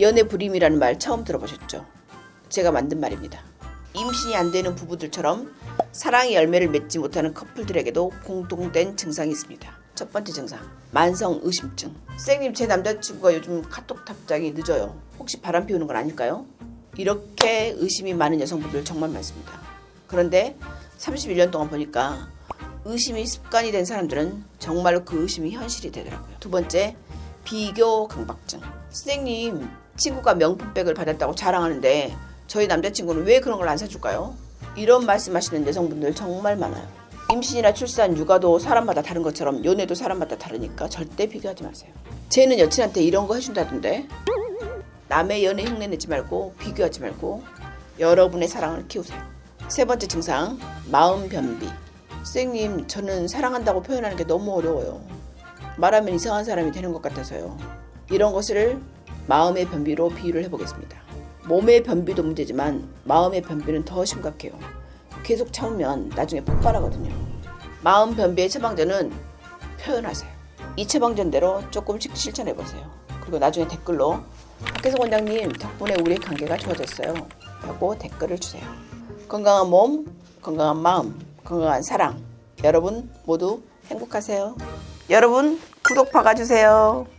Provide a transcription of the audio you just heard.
연애 불임이라는 말 처음 들어보셨죠? 제가 만든 말입니다. 임신이 안 되는 부부들처럼 사랑의 열매를 맺지 못하는 커플들에게도 공통된 증상이 있습니다. 첫 번째 증상, 만성 의심증. 선생님, 제 남자친구가 요즘 카톡 답장이 늦어요. 혹시 바람 피우는 건 아닐까요? 이렇게 의심이 많은 여성분들 정말 많습니다. 그런데 31년 동안 보니까 의심이 습관이 된 사람들은 정말로 그 의심이 현실이 되더라고요. 두 번째, 비교 강박증. 선생님, 친구가 명품백을 받았다고 자랑하는데 저희 남자친구는 왜 그런 걸 안 사줄까요? 이런 말씀하시는 여성분들 정말 많아요. 임신이나 출산, 육아도 사람마다 다른 것처럼 연애도 사람마다 다르니까 절대 비교하지 마세요. 쟤는 여친한테 이런 거 해준다던데 남의 연애 흉내내지 말고 비교하지 말고 여러분의 사랑을 키우세요. 세 번째 증상, 마음 변비. 선생님, 저는 사랑한다고 표현하는 게 너무 어려워요. 말하면 이상한 사람이 되는 것 같아서요. 이런 것을 마음의 변비로 비유를 해보겠습니다. 몸의 변비도 문제지만 마음의 변비는 더 심각해요. 계속 참으면 나중에 폭발하거든요. 마음 변비의 처방전은 표현하세요. 이 처방전대로 조금씩 실천해보세요. 그리고 나중에 댓글로 박혜성 원장님 덕분에 우리의 관계가 좋아졌어요. 라고 댓글을 주세요. 건강한 몸, 건강한 마음, 건강한 사랑. 여러분 모두 행복하세요. 여러분 구독 박아주세요.